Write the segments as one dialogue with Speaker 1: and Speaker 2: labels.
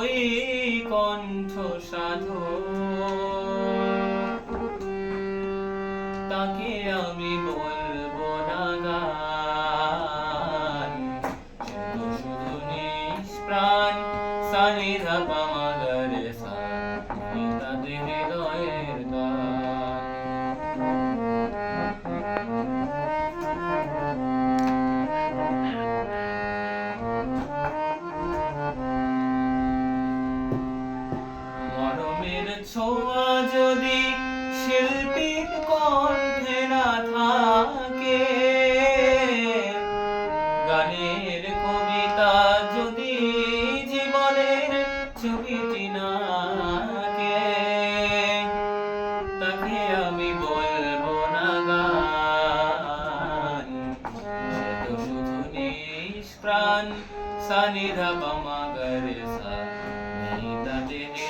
Speaker 1: ওই কণ্ঠ সাধু তাকে আমি বলব না গান। শুধু নিষ্প্রাণ সানি ধাপা মাগারে সা তাদের হৃদয়ের গান ছোঁয়া যদি শিল্পীর কণ্ঠে না থাকে, গানের কবিতা যদি জীবনের ছবিটি না আমি না সানিধা বামাগরে সা নিতা দেহে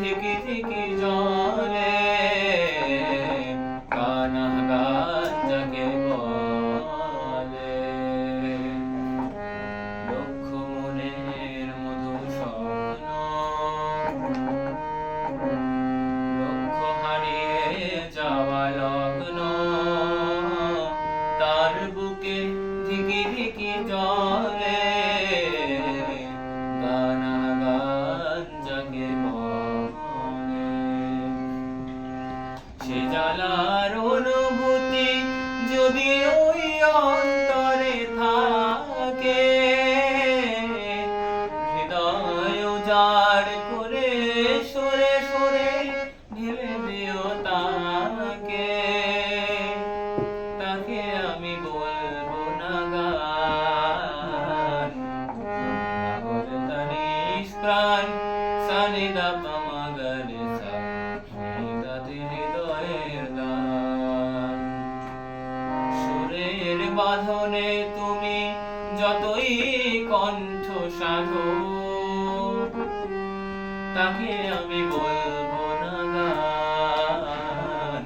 Speaker 1: থেকে থেকে জলে কানা গান যাকে বলে। লক্ষ মনের মধু স্বপ্ন লক্ষ হারিয়ে যাওয়া সে জ্বালার অনুভূতি যদি ওই অন্তরে থাকে। হৃদয় উজাড় করে সরে সরে ঢেলে দিও তাকে। তাকে আমি বলব না গান। প্রাণ সানিদা সুরের বাঁধনে তুমি যতই কণ্ঠ সাধো, তাকে আমি বলব না গান।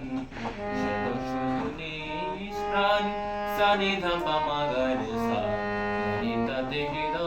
Speaker 1: সে তো শুধু সানিধা পামাগার সা তাতে হৃদয়ের